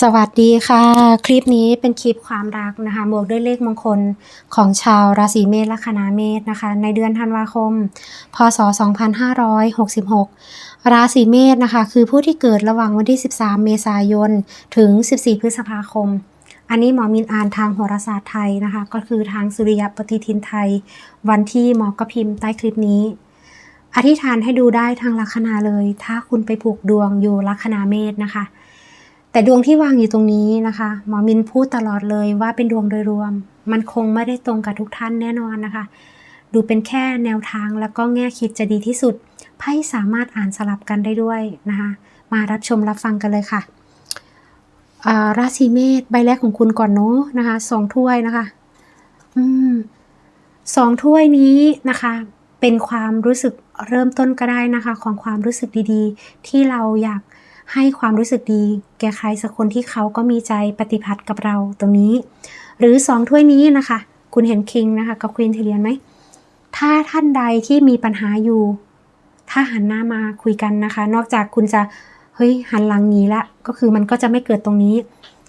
สวัสดีค่ะ คลิปนี้เป็นคลิปความรักนะคะบวกด้วยเลขมงคลของชาวราศีเมษและคณะเมษนะคะ ในเดือนธันวาคม พศ 2566 ราศีเมษนะคะ คือผู้ที่เกิดระหว่างวันที่ 13 เมษายน ถึง 14 พฤษภาคม อันนี้หมอมินอ่านทางโหราศาสตร์ไทยนะคะ ก็คือทางสุริยปฏิทินไทย วันที่หมอก็พิมพ์ใต้คลิปนี้ อธิษฐานให้ดูได้ทางลัคนาเลย ถ้าคุณไปผูกดวงอยู่ลัคนาเมษนะคะ แต่ดวงที่วางอยู่ตรงนี้นะคะ หมอมินพูดตลอดเลยว่าเป็นดวงโดยรวม มันคงไม่ได้ตรงกับทุกท่านแน่นอนนะคะ ดูเป็นแค่แนวทางแล้วก็แง่คิดจะดีที่สุดไพ่สามารถอ่านสลับกันได้ด้วยนะคะ มารับชมรับฟังกันเลยค่ะราศีเมษใบแรกของคุณก่อนเนาะนะคะสองถ้วยนะคะ อืมสองถ้วยนี้นะคะ เป็นความรู้สึกเริ่มต้นก็ได้นะคะ ของความรู้สึกดีๆ ที่เราอยาก ให้ความรู้สึกดี แก่ใครสักคนที่เขาก็มีใจปฏิพัติกับเราตรงนี้ หรือสองถ้วยนี้นะคะ คุณเห็นคิงนะคะกับควีนเทเลียนไหมถ้าท่านใดที่มีปัญหาอยู่ ถ้าหันหน้ามาคุยกันนะคะ นอกจากคุณจะเฮ้ยหันหลังหนีละก็คือมันก็จะไม่เกิดตรงนี้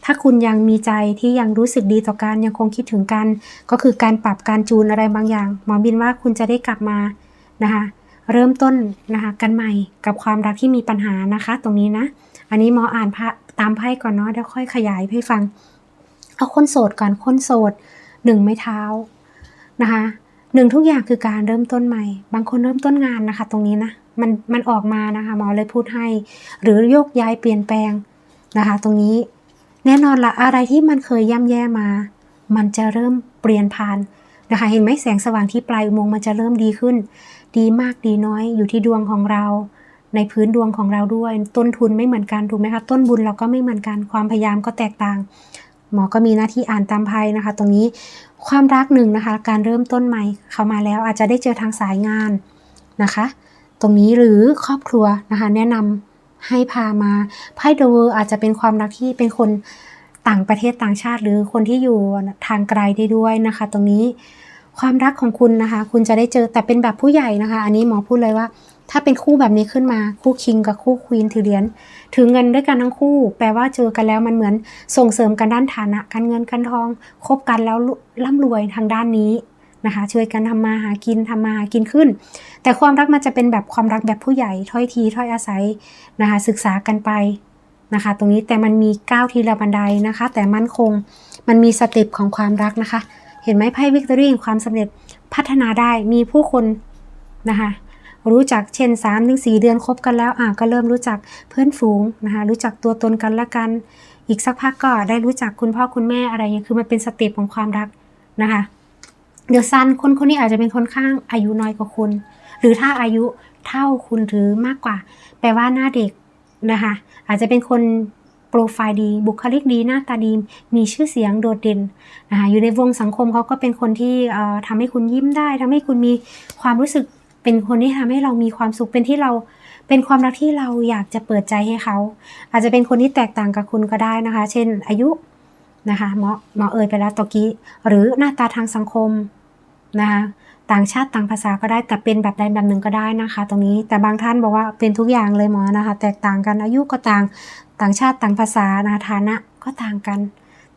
ถ้าคุณยังมีใจที่ยังรู้สึกดีต่อกันยังคงคิดถึงกัน ก็คือการปรับการจูนอะไรบางอย่าง หมอบินว่าคุณจะได้กลับมานะคะ เริ่มต้นนะคะกันใหม่กับความรักที่มีปัญหานะคะ ตรงนี้นะ อันนี้หมออ่านพระตามไพ่ก่อนเนาะเดี๋ยวค่อยขยายให้ฟัง เอาคนโสดก่อนคนโสดหนึ่งไม้เท้านะคะหนึ่งทุกอย่างคือการเริ่มต้นใหม่ บางคนเริ่มต้นงานนะคะ ตรงนี้นะมันมันออกมานะคะหมอเลยพูดให้ หรือโยกย้ายเปลี่ยนแปลงนะคะ ตรงนี้แน่นอนละอะไรที่มันเคยย่ำแย่มา มันจะเริ่มเปลี่ยนผ่านนะคะ เห็นไหมแสงสว่างที่ปลายอุโมงค์มันจะเริ่มดีขึ้น ดีมากดีน้อยอยู่ที่ดวงของเรา ในพื้นดวงของเราด้วย ต้นทุนไม่เหมือนกันถูกไหมคะ ต้นบุญเราก็ไม่เหมือนกันความพยายามก็แตกต่าง หมอก็มีหน้าที่อ่านตามไพ่นะคะ ตรงนี้ความรักหนึ่งนะคะ การเริ่มต้นใหม่เข้ามาแล้วอาจจะได้เจอทางสายงานนะคะ ตรงนี้หรือครอบครัวนะคะ แนะนำให้พามาไพ่เดอะเวอร์อาจจะเป็นความรักที่เป็นคนต่างประเทศต่างชาติหรือคนที่อยู่ทางไกลได้ด้วยนะคะ ตรงนี้ ความรักของคุณนะคะ คุณจะได้เจอแต่เป็นแบบผู้ใหญ่นะคะ อันนี้หมอพูดเลยว่า ถ้าเป็นคู่แบบนี้ขึ้นมาคู่คิงกับคู่ควีนถือเหรียญถือเงินด้วยกันทั้งคู่ แปลว่าเจอกันแล้วมันเหมือนส่งเสริมกันด้านฐานะการเงินการทองคบกันแล้วร่ำรวยทางด้านนี้นะคะช่วยกันทำมาหากินทำมาหากินขึ้น แต่ความรักมันจะเป็นแบบความรักแบบผู้ใหญ่ถ้อยทีถ้อยอาศัยนะคะศึกษากันไปนะคะ ตรงนี้แต่มันมีก้าวทีละบันไดนะคะ แต่มั่นคงมันมีสเต็ปของความรักนะคะ เห็นไหมไพ่วิกตอรี่ความสำเร็จพัฒนาได้มีผู้คนนะคะรู้จักเช่น3าถึงสเดือนคบกันแล้วอะก็เริ่มรู้จักเพื่อนฝูงนะคะรู้จักตัวตนกันและกัน อีกสักพักก็ได้รู้จักคุณพ่อคุณแม่อะไรเงี้ยคือมันเป็นสเต็ปของความรักนะคะเดี๋ยวซันคนคนนี้อาจจะเป็นคนข้างอายุน้อยกว่าคุณ หรือถ้าอายุเท่าคุณหรือมากกว่า แปลว่าหน้าเด็กนะคะอาจจะเป็นคน โปรไฟล์ดี บุคลิกดี หน้าตาดี มีชื่อเสียงโดดเด่นนะคะอยู่ในวงสังคมเขาก็เป็นคนที่ทำให้คุณยิ้มได้ทำให้คุณมีความรู้สึกเป็นคนที่ทำให้เรามีความสุขเป็นที่เราเป็นความรักที่เราอยากจะเปิดใจให้เขา อาจจะเป็นคนที่แตกต่างกับคุณก็ได้นะคะ เช่นอายุนะคะหมอหมอเอ่ยไปแล้วตะกี้ หรือหน้าตาทางสังคม นะคะต่างชาติต่างภาษาก็ได้แต่เป็นแบบใดแบบหนึ่งก็ได้นะคะ ตรงนี้แต่บางท่านบอกว่าเป็นทุกอย่างเลยหมอนะคะ แตกต่างกันอายุก็ต่างต่างชาติต่างภาษานะคะฐานะก็ต่างกัน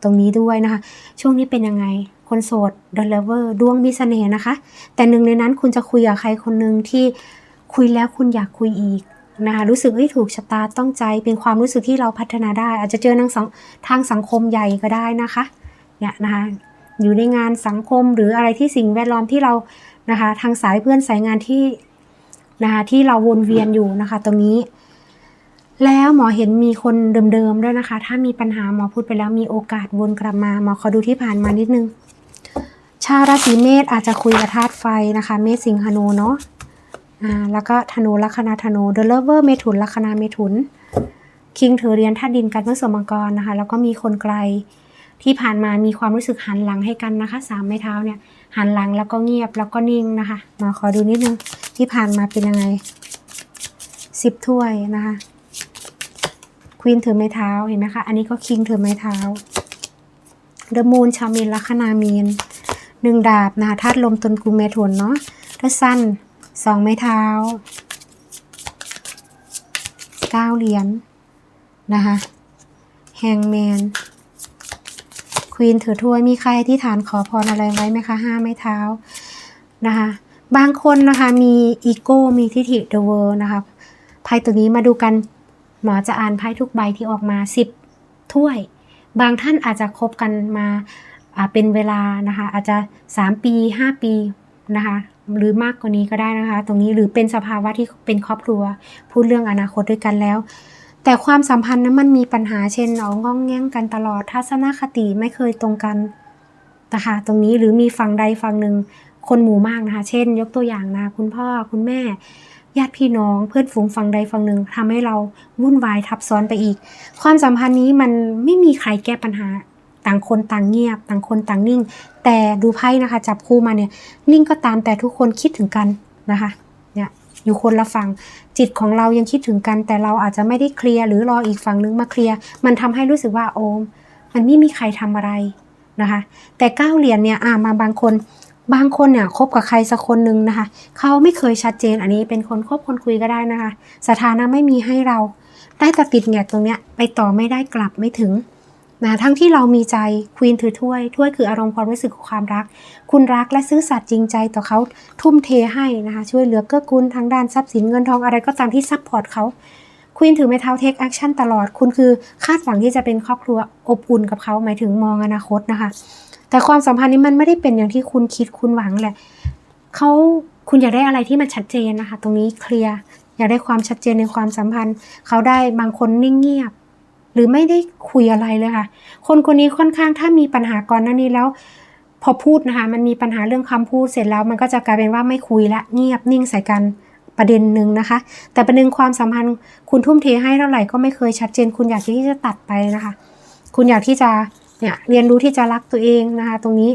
ตรงนี้ด้วยนะคะ ช่วงนี้เป็นยังไงคนโสดเดลเวอร์ดวงมีเสน่ห์นะคะ แต่หนึ่งในนั้นคุณจะคุยกับใครคนหนึ่งที่คุยแล้วคุณอยากคุยอีกนะคะรู้สึกที่ถูกชะตาต้องใจเป็นความรู้สึกที่เราพัฒนาได้ อาจจะเจอทางสังทางสังคมใหญ่ก็ได้นะคะเนี่ยนะคะ อยู่ในงานสังคมหรืออะไรที่สิ่งแวดล้อมที่เรานะคะ ทางสายเพื่อนสายงานที่นะคะที่เราวนเวียนอยู่นะคะ ตรงนี้ แล้วหมอเห็นมีคนเดิมๆด้วยนะคะ ถ้ามีปัญหาหมอพูดไปแล้วมีโอกาสวนกลับมาหมอขอดูที่ผ่านมานิดนึง ชาวราศีเมษอาจจะคุยกับธาตุไฟนะคะ เมษสิงหนูเนาะอ่าแล้วก็ธนูลัคนาธนูเดลเวอร์เมถุนลัคนาเมถุนคิงถือเรียนธาตุดินกันเมื่อสมมังกรนะคะ แล้วก็มีคนไกล ที่ผ่านมามีความรู้สึกหันหลังให้กันนะคะสามไม้เท้าเนี่ยหันหลังแล้วก็เงียบแล้วก็นิ่งนะคะ มาขอดูนิดนึงที่ผ่านมาเป็นยังไงสิบถ้วยนะคะควีนถือไม้เท้าเห็นไหมคะ อันนี้ก็คิงถือไม้เท้าเดอะมูนชามินลัคนามีนหนึ่งดาบนะคะธาตุลมตนกูเมถุนเนาะถ้าสั้นสองไม้เท้าเก้าเหรียญนะคะแฮงแมน ควีนถือถ้วยมีใครที่ฐานขอพรอะไรไว้ไหมคะห้าไม้เท้านะคะบางคนนะคะมีอีโก้มีทิฐิเดอะเวิร์นะคะไพ่ตัวนี้มาดูกันหมอจะอ่านไพ่ทุกใบที่ออกมาสิบถ้วย บางท่านอาจจะคบกันมาอ่าเป็นเวลานะคะอาจจะ 3 ปี 5 ปีนะคะหรือมากกว่านี้ก็ได้นะคะ ตรงนี้หรือเป็นสภาวะที่เป็นครอบครัว พูดเรื่องอนาคตด้วยกันแล้ว แต่ความสัมพันธ์นั้นมันมีปัญหาเช่นเอาง้องแง่งกันตลอดทัศนคติไม่เคยตรงกันนะคะตรงนี้หรือมีฝั่งใดฝั่งหนึ่งคนหมู่มากนะคะ เช่น ยกตัวอย่างนะคุณพ่อคุณแม่ ญาติพี่น้องเพื่อนฝูงฝั่งใดฝั่งหนึ่งทำให้เราวุ่นวายทับซ้อนไปอีก ความสัมพันธ์นี้มันไม่มีใครแก้ปัญหาต่างคนต่างเงียบ ต่างคนต่างนิ่ง แต่ดูไพ่นะคะ จับคู่มาเนี่ยนิ่งก็ตามแต่ทุกคนคิดถึงกันนะคะ อยู่คนละฝั่งจิตของเรายังคิดถึงกัน แต่เราอาจจะไม่ได้เคลียร์หรือรออีกฝั่งนึงมาเคลียร์มันทำให้รู้สึกว่าโอม มันไม่มีใครทำอะไรนะคะ แต่เก้าเหรียญเนี่ยอ่ามาบางคนบางคนเนี่ยคบกับใครสักคนหนึ่งนะคะ เขาไม่เคยชัดเจนอันนี้เป็นคนคบคนคุยก็ได้นะคะ สถานะไม่มีให้เรา ได้แต่ติดแงกตรงเนี้ยไปต่อไม่ได้กลับไม่ถึง นะทั้งที่เรามีใจควีนถือถ้วยถ้วยคืออารมณ์ความรู้สึกของความรัก คุณรักและซื่อสัตย์จริงใจต่อเขาทุ่มเทให้นะคะช่วยเหลือเกื้อกูลทางด้านทรัพย์สินเงินทองอะไรก็ตามที่ซัพพอร์ตเขาควีนถือไม้เท้าเทคแอคชั่นตลอดคุณคือคาดหวังที่จะเป็นครอบครัวอบอุ่นกับเขาหมายถึงมองอนาคตนะคะ แต่ความสัมพันธ์นี้มันไม่ได้เป็นอย่างที่คุณคิดคุณหวังแหละเขาคุณอยากได้อะไรที่มันชัดเจนนะคะ ตรงนี้เคลียร์อยากได้ความชัดเจนในความสัมพันธ์ เขาได้บางคนนิ่งเงียบ หรือไม่ได้คุยอะไรเลยค่ะ คนคนนี้ค่อนข้างถ้ามีปัญหาก่อนหน้านี้แล้ว พอพูดนะคะ มันมีปัญหาเรื่องคำพูดเสร็จแล้ว มันก็จะกลายเป็นว่าไม่คุยละเงียบนิ่งใส่กันประเด็นหนึ่งนะคะ แต่ประเด็นความสัมพันธ์คุณทุ่มเทให้เท่าไหร่ก็ไม่เคยชัดเจน คุณอยากที่จะตัดไปนะคะ คุณอยากที่จะเนี่ยเรียนรู้ที่จะรักตัวเองนะคะ ตรงนี้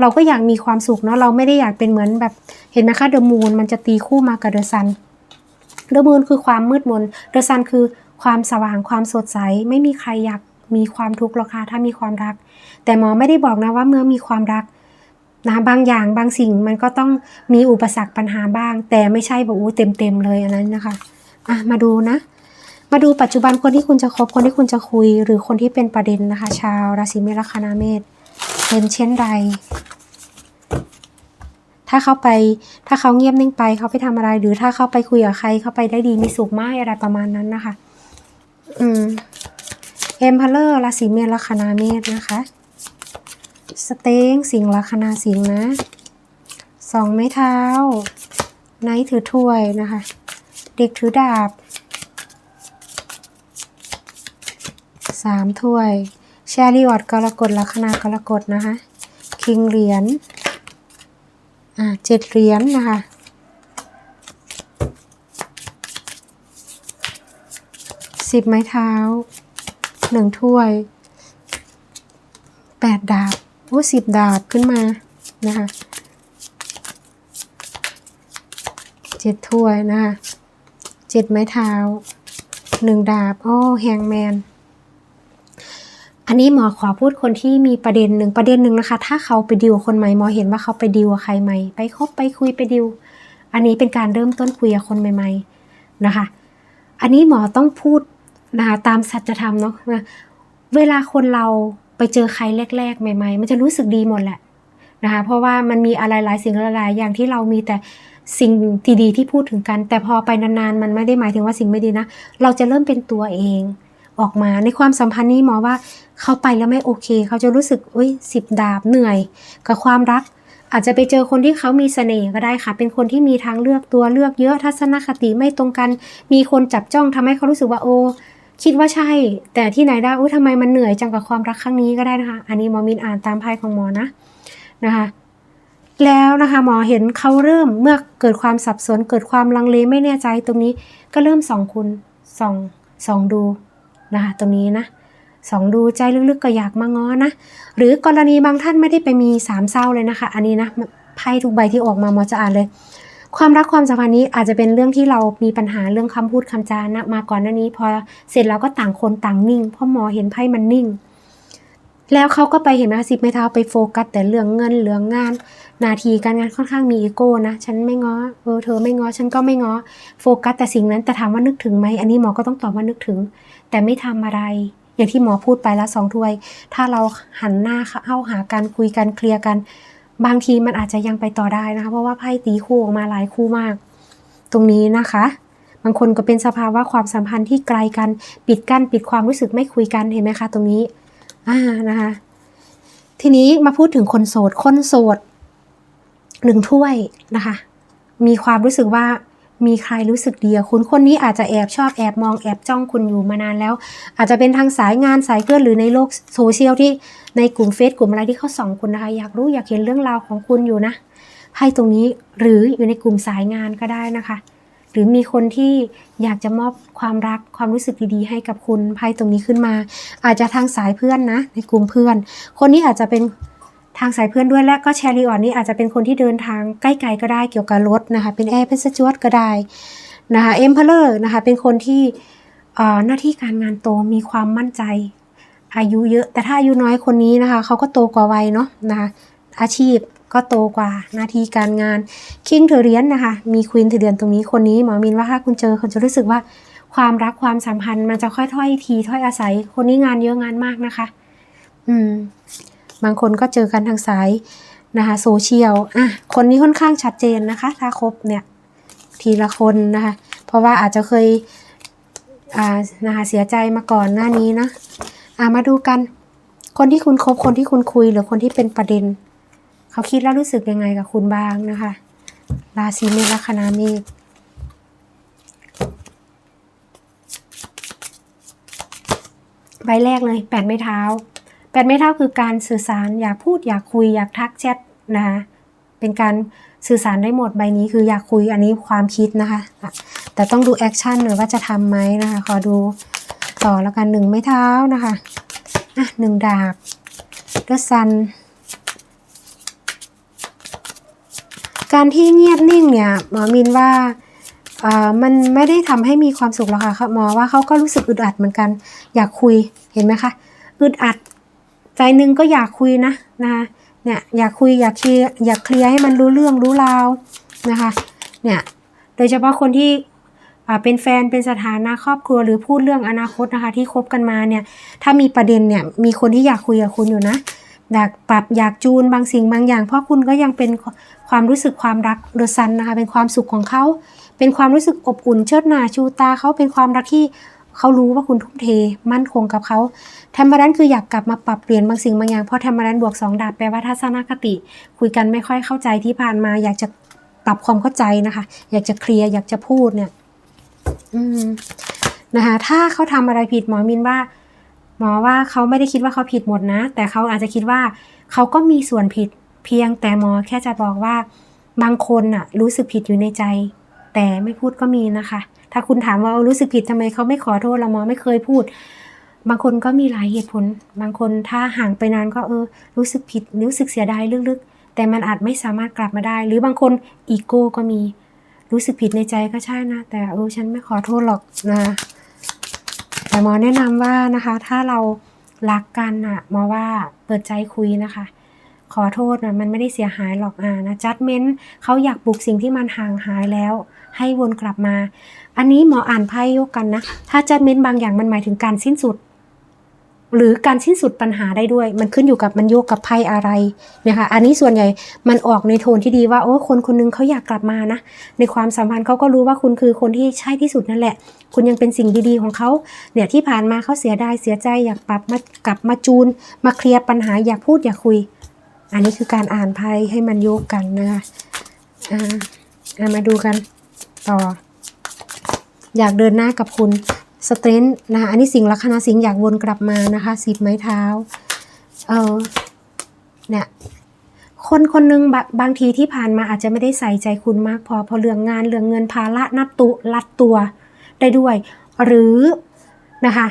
เราก็อยากมีความสุขเนาะเราไม่ได้อยากเป็นเหมือนแบบเห็นไหมคะเดอะมูนมันจะตีคู่มากับเดอะซันเดอะมูนคือความมืดมนเดอะซันคือ ความสว่างความสดใสไม่มีใครอยากมีความทุกข์หรอกค่ะถ้ามีความรัก แต่หมอไม่ได้บอกนะว่าเมื่อมีความรักนะบางอย่างบางสิ่งมันก็ต้องมีอุปสรรคปัญหาบ้าง แต่ไม่ใช่แบอกอู้เต็มเต็มๆเลยอันนั้นนะคะอะมาดูนะ มาดูปัจจุบันคนที่คุณจะคบคนที่คุณจะคุย หรือคนที่เป็นประเด็นนะคะ ชาวราศีเมษคนาเมษเป็นเช่นไร ถ้าเขาไปถ้าเขาเงียบนิ่งไปเขาไปทำอะไร หรือถ้าเขาไปคุยกับใครเขาไปได้ดีมีสุขมากอะไรประมาณนั้นนะคะ อืมเอ็มพลเลอร์ราศีเมษลัคนาเมษนะคะ สเต็งสิงลัคนาสิงนะสองไม้เท้า ไนท์ถือถ้วยนะคะ เด็กถือดาบสามถ้วยแชริออดกรกฎลัคนากรกฎนะคะ คิงเหรียญอ่าเจ็ดเหรียญนะคะ สิบไม้เท้าหนึ่งถ้วยแปดดาบโอ้สิบดาบขึ้นมานะคะเจ็ดถ้วยนะคะเจ็ดไม้เท้าหนึ่งดาบโอ้แฮงแมนอันนี้หมอขอพูดคนที่มีประเด็นหนึ่งประเด็นหนึ่งนะคะ ถ้าเขาไปดิวคนใหม่หมอเห็นว่าเขาไปดิวใครใหม่ ไปคบไปคุยไปดิว อันนี้เป็นการเริ่มต้นคุยกับคนใหม่ ๆนะคะ อันนี้หมอต้องพูด นะคะตามสัจธรรมเนาะนะเวลาคนเราไปเจอใครแรก ๆ ใหม่ ๆ มันจะรู้สึกดีหมดแหละนะคะเพราะว่ามันมีอะไรหลายสิ่งหลายๆอย่างที่เรามีแต่สิ่งที่ดีที่พูดถึงกัน แต่พอไปนานๆ มันไม่ได้หมายถึงว่าสิ่งไม่ดีนะ เราจะเริ่มเป็นตัวเองออกมาในความสัมพันธ์นี้หมอว่าเขาไปแล้วไม่โอเค เขาจะรู้สึกอุ้ยสิบดาบเหนื่อย กับความรัก อาจจะไปเจอคนที่เขามีเสน่ห์ก็ได้ค่ะ เป็นคนที่มีทางเลือกตัวเลือกเยอะทัศนคติไม่ตรงกัน มีคนจับจ้องทำให้เขารู้สึกว่าโอ้ คิดว่าใช่ แต่ที่ไหนได้อุ้ยทำไมมันเหนื่อยจังกับความรักครั้งนี้ก็ได้นะคะ อันนี้หมอมินอ่านตามไพ่ของหมอนะนะคะแล้วนะคะหมอเห็นเขาเริ่มเมื่อเกิดความสับสนเกิดความลังเลไม่แน่ใจตรงนี้ก็เริ่มส่องคุณส่องส่องดูนะคะตรงนี้นะส่องดูใจลึกๆก็อยากมาง้อนะหรือกรณีบางท่านไม่ได้ไปมีสามเศร้าเลยนะคะ อันนี้นะไพ่ทุกใบที่ออกมาหมอจะอ่านเลย ความรักความสัมพันธ์นี้อาจจะเป็นเรื่องที่เรามีปัญหาเรื่องคำพูดคำจานะมาก่อนหน้านี้ พอเสร็จแล้วก็ต่างคนต่างนิ่งเพราะหมอเห็นไพ่มันนิ่ง แล้วเขาก็ไปเห็นไหมสิบไม้เท้าไปโฟกัส แต่เรื่องเงินเรื่องงาน นาทีการงานค่อนข้างมีอีโก้นะฉันไม่ง้อเออเธอไม่ง้อฉันก็ไม่ง้อโฟกัสแต่สิ่งนั้นแต่ถามว่านึกถึงไหมอันนี้หมอก็ต้องตอบว่านึกถึง แต่ไม่ทำอะไรอย่างที่หมอพูดไปแล้วสองถ้วย ถ้าเราหันหน้าเข้าหากันคุยกันเคลียร์กัน บางทีมันอาจจะยังไปต่อได้นะคะ เพราะว่าไพ่ตีคู่ออกมาหลายคู่มาก ตรงนี้นะคะ บางคนก็เป็นสภาวะความสัมพันธ์ที่ไกลกันปิดกั้นปิดความรู้สึกไม่คุยกันเห็นไหมคะ ตรงนี้อ่านะคะ ทีนี้มาพูดถึงคนโสดคนโสดหนึ่งถ้วยนะคะ มีความรู้สึกว่า มีใครรู้สึกดีกับคุณคนนี้อาจจะแอบชอบแอบมองแอบจ้องคุณอยู่มานานแล้ว อาจจะเป็นทางสายงานสายเพื่อนหรือในโลกโซเชียลที่ในกลุ่มเฟซกลุ่มอะไรที่เขาส่องคุณนะคะ อยากรู้อยากเห็นเรื่องราวของคุณอยู่นะไพ่ตรงนี้หรืออยู่ในกลุ่มสายงานก็ได้นะคะ หรือมีคนที่อยากจะมอบความรักความรู้สึกดีๆ ให้กับคุณไพ่ตรงนี้ขึ้นมา อาจจะทางสายเพื่อนนะ ในกลุ่มเพื่อน คนนี้อาจจะเป็นางสายเพื่อนด้วยและก็แชรีออนนี่อาจจะเป็นคนที่เดินทางใกล้ๆก็ได้เกี่ยวกับรถนะคะ เป็นแอร์เป็นสจวตก็ได้นะคะเอ็มเพลเลอร์นะคะเป็นคนที่หน้าที่การงานโตมีความมั่นใจ อายุเยอะ แต่ถ้าอายุน้อยคนนี้นะคะเขาก็โตกว่าวัยเนาะนะคะอาชีพก็โตกว่าหน้าที่การงานคิงเทเรียนนะคะ มีควีนเทเรียนตรงนี้คนนี้หมอมินว่าถ้าคุณเจอคุณจะรู้สึกว่าความรักความสัมพันธ์มันจะค่อยถ้อยทีถ้อยอาศัย คนนี้งานเยอะงานมากนะคะ อืม บางคนก็เจอกันทางสายนะคะโซเชียลอะคนนี้ค่อนข้างชัดเจนนะคะ ถ้าครบเนี่ยทีละคนนะคะ เพราะว่าอาจจะเคยอ่านะคะเสียใจมาก่อนหน้านี้นะอะมาดูกัน คนที่คุณคบคนที่คุณคุยหรือคนที่เป็นประเด็น เขาคิดแล้วรู้สึกยังไงกับคุณบ้างนะคะราศีเมษลัคนาเมษใบแรกเลยแปดไม้เท้า แปดไม้เท้าคือการสื่อสารอยากพูดอยากคุยอยากทักแชทนะคะเป็นการสื่อสารได้หมดใบนี้คืออยากคุยอันนี้ความคิดนะคะ แต่ต้องดูแอคชั่นหน่อยว่าจะทำไหมนะคะ ขอดูต่อแล้วกันหนึ่งไม้เท้านะคะอะหนึ่งดาบเดอะซัน การที่เงียบนิ่งเนี่ยหมอมินว่าเอ่อมันไม่ได้ทำให้มีความสุขหรอกค่ะหมอว่าเขาก็รู้สึกอึดอัดเหมือนกัน อยากคุยเห็นไหมคะอึดอัด ใจหนึ่งก็อยากคุยนะนะคะเนี่ยอยากคุยอยากเคลียร์อยากเคลียร์ให้มันรู้เรื่องรู้ราวนะคะเนี่ยโดยเฉพาะคนที่เป็นแฟนเป็นสถานะครอบครัวหรือพูดเรื่องอนาคตนะคะ ที่คบกันมาเนี่ยถ้ามีประเด็นเนี่ยมีคนที่อยากคุยกับคุณอยู่นะอยากปรับอยากจูนบางสิ่งบางอย่าง เพราะคุณก็ยังเป็นความรู้สึกความรักเดซันนะคะเป็นความสุขของเขา เป็นความรู้สึกอบอุ่นเชิดหน้าชูตาเขาเป็นความรักที่ เขารู้ว่าคุณทุ่มเทมั่นคงกับเขาแทมเบอรันคืออยากกลับมาปรับเปลี่ยนบางสิ่งบางอย่างเพราะแทมเบอรันบวกสองดาบแปลว่าทัศนคติ คุยกันไม่ค่อยเข้าใจที่ผ่านมา อยากจะปรับความเข้าใจนะคะ อยากจะเคลียร์อยากจะพูดเนี่ยอืมนะคะถ้าเขาทำอะไรผิดหมอมินว่า หมอว่าเขาไม่ได้คิดว่าเขาผิดหมดนะ แต่เขาอาจจะคิดว่าเขาก็มีส่วนผิดเพียงแต่หมอแค่จะบอกว่าบางคนน่ะ รู้สึกผิดอยู่ในใจ แต่ไม่พูดก็มีนะคะ ถ้าคุณถามว่ารู้สึกผิดทำไมเขาไม่ขอโทษเราหมอไม่เคยพูด บางคนก็มีหลายเหตุผล บางคนถ้าห่างไปนานก็เออ รู้สึกผิดรู้สึกเสียดายลึกๆ แต่มันอาจไม่สามารถกลับมาได้ หรือบางคนอีโก้ก็มีรู้สึกผิดในใจก็ใช่นะ แต่เออฉันไม่ขอโทษหรอกนะแต่หมอแนะนำว่านะคะ ถ้าเรารักกันอะหมอว่าเปิดใจคุยนะคะ ขอโทษนะมันไม่ได้เสียหายหรอกอ่านะจัดเม้นเขาอยากปลุกสิ่งที่มันห่างหายแล้ว ให้วนกลับมา อันนี้หมออ่านไพ่ยกกันนะ ถ้าจัดเม้นบางอย่างมันหมายถึงการสิ้นสุด หรือการสิ้นสุดปัญหาได้ด้วย มันขึ้นอยู่กับมันโยกกับไพ่อะไรนะคะ อันนี้ส่วนใหญ่มันออกในโทนที่ดีว่าโอ้คนคนนึงเขาอยากกลับมานะ ในความสัมพันธ์เขาก็รู้ว่าคุณคือคนที่ใช่ที่สุดนั่นแหละ คุณยังเป็นสิ่งดีๆของเขา เนี่ยที่ผ่านมาเขาเสียดายเสียใจอยากปรับมากลับมาจูน มาเคลียร์ปัญหาอยากพูดอยากคุย อันนี้คือการอ่านไพ่ให้มันโยกกันนะคะอ่ามาดูกัน ต่อ อยากเดินหน้ากับคุณสเตรนท์นะคะอันนี้สิงลัคนาสิงห์อยากวนกลับมานะคะสิบไม้เท้าเออเนี่ยคนคนหนึงบบางทีที่ผ่านมาอาจจะไม่ได้ใส่ใจคุณมากพอพอเรื่องงานเรื่องเงินภาระนัดตุลัดตัวได้ด้วย หรือนะคะ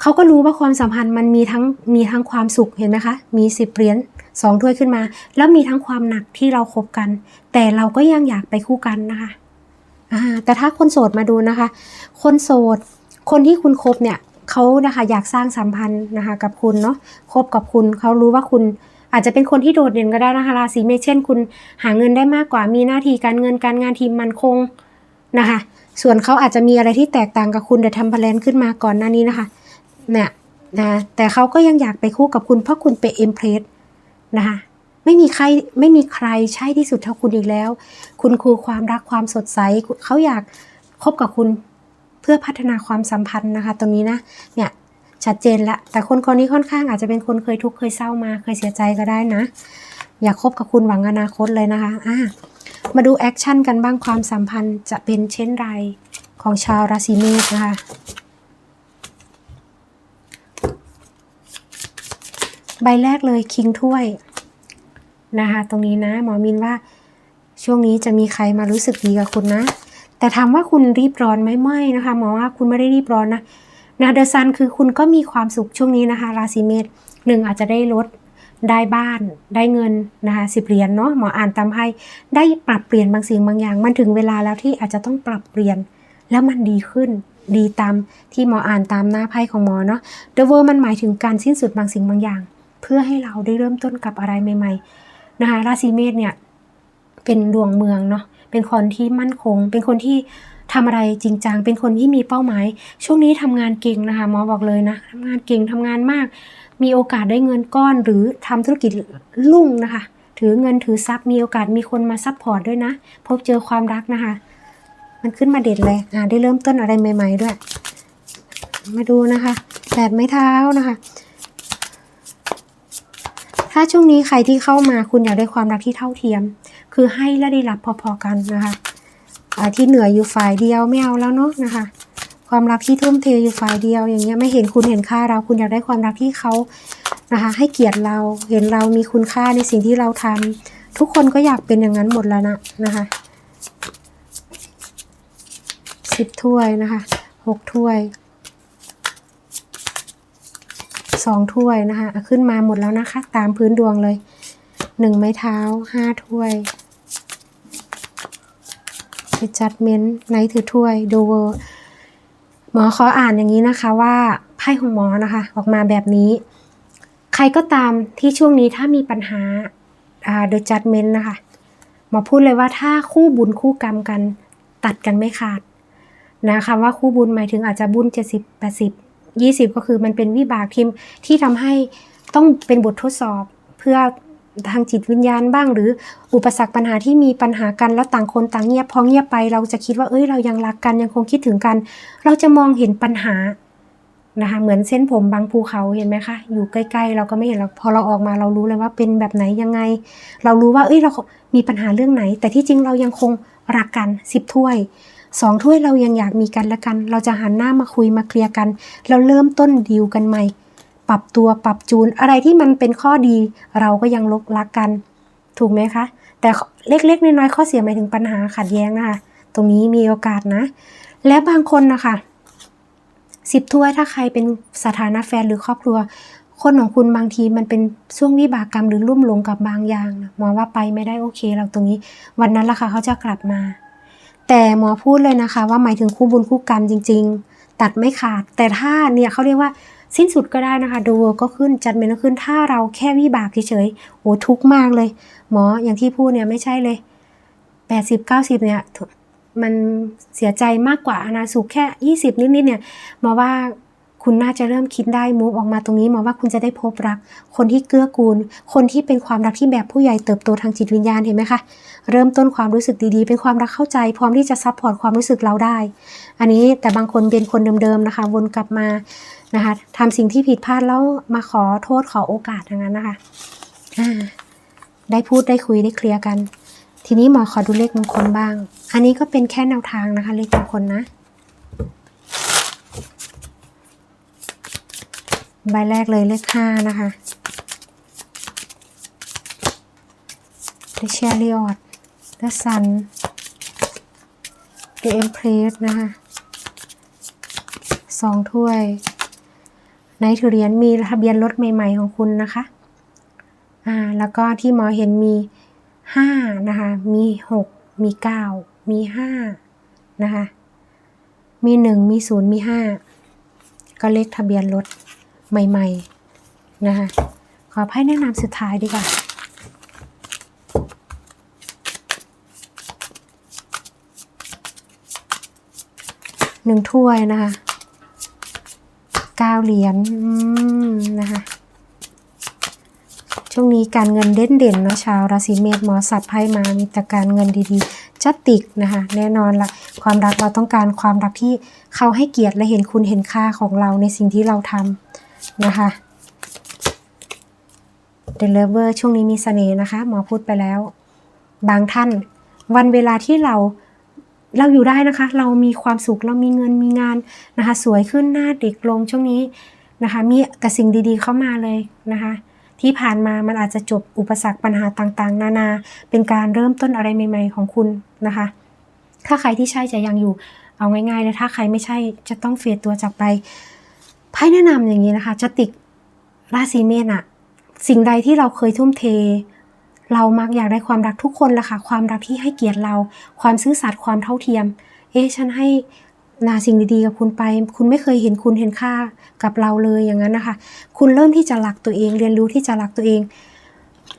เขาก็รู้ว่าความสัมพันธ์มันมีทั้งมีทั้งความสุขเห็นไหมคะ มีสิบเหรียญสองถ้วยขึ้นมา แล้วมีทั้งความหนักที่เราคบกัน แต่เราก็ยังอยากไปคู่กันนะคะแต่ถ้าคนโสดมาดูนะคะ คนโสด คนที่คุณคบเนี่ยเขานะคะอยากสร้างสัมพันธ์นะคะกับคุณเนาะคบกับคุณเขารู้ว่าคุณอาจจะเป็นคนที่โดดเด่นก็ได้นะคะราศีเมษเช่น คุณหาเงินได้มากกว่ามีหน้าที่การเงินการงานทีมมันคงนะคะ ส่วนเขาอาจจะมีอะไรที่แตกต่างกับคุณแต่ทำแพลนขึ้นมาก่อนหน้านี้นะคะ เนี่ยนะแต่เขาก็ยังอยากไปคู่กับคุณเพราะคุณเป็นเอ็มเพรสนะคะไม่มีใครไม่มีใครใช่ที่สุดเท่าคุณอีกแล้ว คุณคือความรักความสดใสเขาอยากคบกับคุณเพื่อพัฒนาความสัมพันธ์นะคะ ตรงนี้นะเนี่ยชัดเจนละแต่คนคนนี้ค่อนข้างอาจจะเป็นคนเคยทุกข์เคยเศร้ามาเคยเสียใจก็ได้นะ อยากคบกับคุณหวังอนาคตเลยนะคะอะมาดูแอคชั่นกันบ้างความสัมพันธ์จะเป็นเช่นไรของชาวราศีเมษนะคะ ใบแรกเลยคิงถ้วยนะคะตรงนี้นะหมอมินว่าช่วงนี้จะมีใครมารู้สึกดีกับคุณนะ แต่ถามว่าคุณรีบร้อนไหมไม่นะคะหมอว่าคุณไม่ได้รีบร้อนนะนะเดอะซันคือคุณก็มีความสุขช่วงนี้นะคะ ราศีเมษหนึ่งอาจจะได้รถได้บ้านได้เงินนะคะสิบเหรียญเนาะหมออ่านตามให้ได้ปรับเปลี่ยนบางสิ่งบางอย่าง มันถึงเวลาแล้วที่อาจจะต้องปรับเปลี่ยนแล้วมันดีขึ้นดีตามที่หมออ่านตามหน้าไพ่ของหมอเนาะเดอะเวอร์มันหมายถึงการสิ้นสุดบางสิ่งบางอย่าง เพื่อให้เราได้เริ่มต้นกับอะไรใหม่ๆนะคะราศีเมษเนี่ยเป็นดวงเมืองเนาะเป็นคนที่มั่นคง เป็นคนที่ทำอะไรจริงจัง เป็นคนที่มีเป้าหมาย ช่วงนี้ทำงานเก่งนะคะหมอบอกเลยนะทำงานเก่งทำงานมาก มีโอกาสได้เงินก้อนหรือทำธุรกิจรุ่งนะคะ ถือเงินถือทรัพย์มีโอกาสมีคนมาซัพพอร์ตด้วยนะ พบเจอความรักนะคะ มันขึ้นมาเด็ดเลยอ่าได้เริ่มต้นอะไรใหม่ ๆ ด้วย มาดูนะคะแปดไม้เท้านะคะ ถ้าช่วงนี้ใครที่เข้ามาคุณอยากได้ความรักที่เท่าเทียม คือให้และได้รับพอๆกันนะคะที่เหนืออยู่ฝ่ายเดียวไม่เอาแล้วเนาะนะคะ ความรักที่ทุ่มเทอยู่ฝ่ายเดียวอย่างเงี้ยไม่เห็นคุณเห็นค่าเราคุณอยากได้ความรักที่เขานะคะให้เกียรติเราเห็นเรามีคุณค่าในสิ่งที่เราทำทุกคนก็อยากเป็นอย่างนั้นหมดแล้วนะนะคะสิบถ้วยนะคะหกถ้วย สองถ้วยนะคะขึ้นมาหมดแล้วนะคะ ตามพื้นดวงเลยหนึ่งไม้เท้าห้าถ้วย adjustment ไนท์ถือถ้วยโดเวอร์หมอขออ่านอย่างนี้นะคะว่าไพ่ของหมอนะคะ ออกมาแบบนี้ ใครก็ตามที่ช่วงนี้ถ้ามีปัญหาอ่า the judgment นะคะหมอพูดเลยว่าถ้าคู่บุญคู่กรรมกันตัดกันไม่ขาดนะคะว่าคู่บุญหมายถึงอาจจะบุญ 70 80 20 ก็คือมันเป็นวิบากที่ที่ทำให้ต้องเป็นบททดสอบเพื่อทางจิตวิญญาณบ้าง หรืออุปสรรคปัญหาที่มีปัญหากันแล้วต่างคนต่างเงียบพอเงียบไป เราจะคิดว่าเอ้ยเรายังรักกันยังคงคิดถึงกัน เราจะมองเห็นปัญหานะคะเหมือนเส้นผมบางภูเขาเห็นไหมคะอยู่ใกล้ๆ เราก็ไม่เห็นหรอกพอเราออกมาเรารู้เลยว่าเป็นแบบไหนยังไง เรารู้ว่าเอ้ยเรามีปัญหาเรื่องไหน แต่ที่จริงเรายังคงรักกันสิบถ้วย สองถ้วยเรายังอยากมีกันและกัน เราจะหันหน้ามาคุยมาเคลียร์กัน เราเริ่มต้นดีลกันใหม่ ปรับตัวปรับจูน อะไรที่มันเป็นข้อดี เราก็ยังลกรักกัน ถูกไหมคะ แต่เล็กๆน้อยๆข้อเสียหมายถึงปัญหาขัดแย้งนะคะ ตรงนี้มีโอกาสนะ และบางคนนะคะสิบถ้วยถ้าใครเป็นสถานะแฟนหรือครอบครัว คนของคุณบางทีมันเป็นช่วงวิบากกรรมหรือลุ่มหลงกับบางอย่างมองว่าไปไม่ได้โอเคเราตรงนี้ วันนั้นละค่ะเขาจะกลับมา แต่หมอพูดเลยนะคะ ว่าหมายถึงคู่บุญคู่กรรมจริง ๆ ตัดไม่ขาด แต่ถ้าเนี่ยเขาเรียกว่าสิ้นสุดก็ได้นะคะดูก็ขึ้นจัดเมนก็ขึ้นถ้าเราแค่วิบากเฉยๆโอ้ทุกข์มากเลย หมออย่างที่พูดเนี่ยไม่ใช่เลยแปดสิบเก้าสิบเนี่ยมันเสียใจมากกว่าอนาสุขแค่ยี่สิบนิดๆเนี่ยหมอว่า คุณน่าจะเริ่มคิดได้มูฟออกมาตรงนี้หมอว่าคุณจะได้พบรัก คนที่เกื้อกูล คนที่เป็นความรักที่แบบผู้ใหญ่เติบโตทางจิตวิญญาณเห็นไหมคะ เริ่มต้นความรู้สึกดีๆ เป็นความรักเข้าใจ พร้อมที่จะซัพพอร์ตความรู้สึกเราได้ อันนี้แต่บางคนเป็นคนเดิมๆนะคะ วนกลับมานะคะทำสิ่งที่ผิดพลาดแล้วมาขอโทษขอโอกาสอย่างนั้นนะคะได้พูดได้คุยได้เคลียร์กัน ทีนี้หมอขอดูเลขมงคลบ้าง อันนี้ก็เป็นแค่แนวทางนะคะ เลขมงคลนะ ใบแรกเลยเลขห้านะคะเดชเลียดเดซันเดเอ็มเพรสนะคะสองถ้วย ในถือเหรียญมีทะเบียนรถใหม่ ๆ ของคุณนะคะ อ่า แล้วก็ที่หมอเห็นมีห้านะคะ มีหกมีเก้ามีห้านะคะ มีหนึ่งมีศูนย์มีห้าก็เลขทะเบียนรถ ใหม่ๆนะคะขอไพ่แนะนำสุดท้ายดีกว่าหนึ่งถ้วยนะคะเก้าเหรียญนะคะช่วงนี้การเงินเด่นเด่นนะชาวราศีเมษหมอสัตว์ไพ่มามีแต่การเงินดีๆจัดติกนะคะแน่นอนละความรักเราต้องการความรักที่เขาให้เกียรติและเห็นคุณเห็นค่าของเราในสิ่งที่เราทำ นะคะ The Lover ช่วงนี้มีเสน่ห์นะคะ หมอพูดไปแล้ว บางท่าน วันเวลาที่เราเราอยู่ได้นะคะ เรามีความสุขเรามีเงินมีงานนะคะ สวยขึ้นหน้าเด็กลงช่วงนี้นะคะ มีแต่สิ่งดีๆเข้ามาเลยนะคะ ที่ผ่านมามันอาจจะจบอุปสรรคปัญหาต่างๆ นานา เป็นการเริ่มต้นอะไรใหม่ ๆ ของคุณนะคะ ถ้าใครที่ใช่จะยังอยู่เอาง่ายๆเลยถ้าใครไม่ใช่จะต้องเฟดตัวจากไป ไพ่แนะนำอย่างนี้นะคะจะติกราศีเมษอะสิ่งใดที่เราเคยทุ่มเท เรามักอยากได้ความรักทุกคนแหละค่ะ ความรักที่ให้เกียรติเรา ความซื่อสัตย์ความเท่าเทียม เอ๊ะฉันให้นาสิ่งดีๆกับคุณไป คุณไม่เคยเห็นคุณเห็นค่ากับเราเลยอย่างนั้นนะคะ คุณเริ่มที่จะรักตัวเอง เรียนรู้ที่จะรักตัวเอง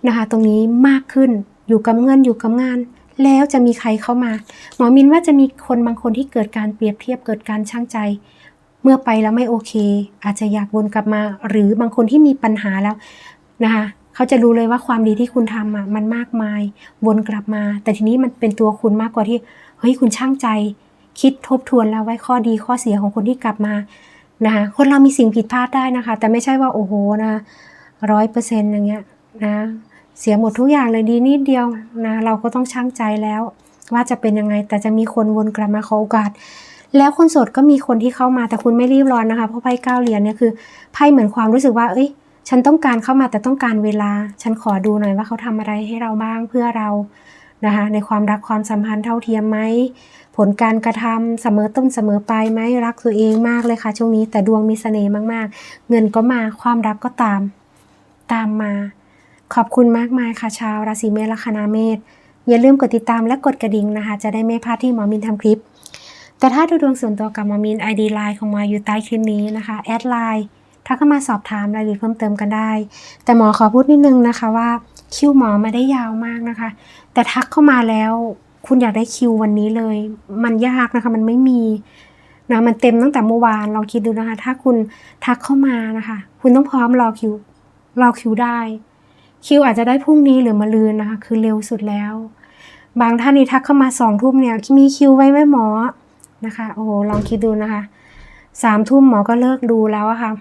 นะคะ ตรงนี้มากขึ้นอยู่กับเงินอยู่กับงาน แล้วจะมีใครเข้ามา หมอมินว่าจะมีคนบางคนที่เกิดการเปรียบเทียบเกิดการช่างใจ เมื่อไปแล้วไม่โอเค อาจจะอยากวนกลับมา หรือบางคนที่มีปัญหาแล้วนะคะเขาจะรู้เลยว่าความดีที่คุณทำอะมันมากมาย วนกลับมา แต่ทีนี้มันเป็นตัวคุณมากกว่าที่เฮ้ยคุณช่างใจ คิดทบทวนแล้วไว้ข้อดีข้อเสียของคนที่กลับมานะคะคนเรามีสิ่งผิดพลาดได้นะคะ แต่ไม่ใช่ว่าโอ้โหนะร้อยเปอร์เซ็นต์อย่างเงี้ยนะเสียหมดทุกอย่างเลยดีนิดเดียวนะเราก็ต้องช่างใจแล้ว ว่าจะเป็นยังไงแต่จะมีคนวนกลับมาขอโอกาส แล้วคนโสดก็มีคนที่เข้ามาแต่คุณไม่รีบร้อนนะคะ เพราะไพ่เก้าเหรียญเนี่ยคือไพ่เหมือนความรู้สึกว่า เอ้ย ฉันต้องการเข้ามาแต่ต้องการเวลา ฉันขอดูหน่อยว่าเขาทำอะไรให้เราบ้างเพื่อเรานะคะในความรักความสัมพันธ์เท่าเทียมไหมผลการกระทำเสมอต้นเสมอปลายไหมรักตัวเองมากเลยค่ะ ช่วงนี้แต่ดวงมีเสน่ห์มาก ๆ เงินก็มาความรักก็ตาม ตามมา ขอบคุณมากมายค่ะชาวราศีเมษและคณาเมษอย่าลืมกดติดตามและกดกระดิ่งนะคะ จะได้ไม่พลาดที่หมอมินทำคลิป แต่ถ้าดูดวงส่วนตัวกับมอมิน ID ไลน์ของหมออยู่ใต้คลิปนี้นะคะแอดไลน์ถ้าเข้ามาสอบถามรายละเอียดเพิ่มเติมกันได้ แต่หมอขอพูดนิดนึงนะคะว่าคิวหมอไม่ได้ยาวมากนะคะ แต่ทักเข้ามาแล้วคุณอยากได้คิววันนี้เลย มันยากนะคะ มันไม่มีนะมันเต็มตั้งแต่เมื่อวานลองคิดดูนะคะ ถ้าคุณทักเข้ามานะคะ คุณต้องพร้อมรอคิวรอคิวได้ คิวอาจจะได้พรุ่งนี้หรือมะรืนนะคะ คือเร็วสุดแล้ว บางท่านนี่ทักเข้ามาสองทุ่มเนี่ยมีคิวไว้ไหมหมอ นะคะ โอ้โหลองคิดดูนะคะสามทุ่มหมอก็เลิกดูแล้วอะค่ะ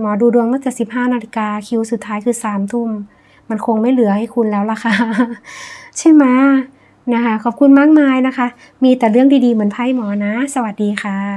หมอดูดวงตั้งแต่สิบห้านาฬิกาคิวสุดท้ายคือสามทุ่ม มันคงไม่เหลือให้คุณแล้วล่ะค่ะ ใช่ไหมนะคะ ขอบคุณมากมายนะคะ มีแต่เรื่องดีๆเหมือนไพ่หมอนะ สวัสดีค่ะ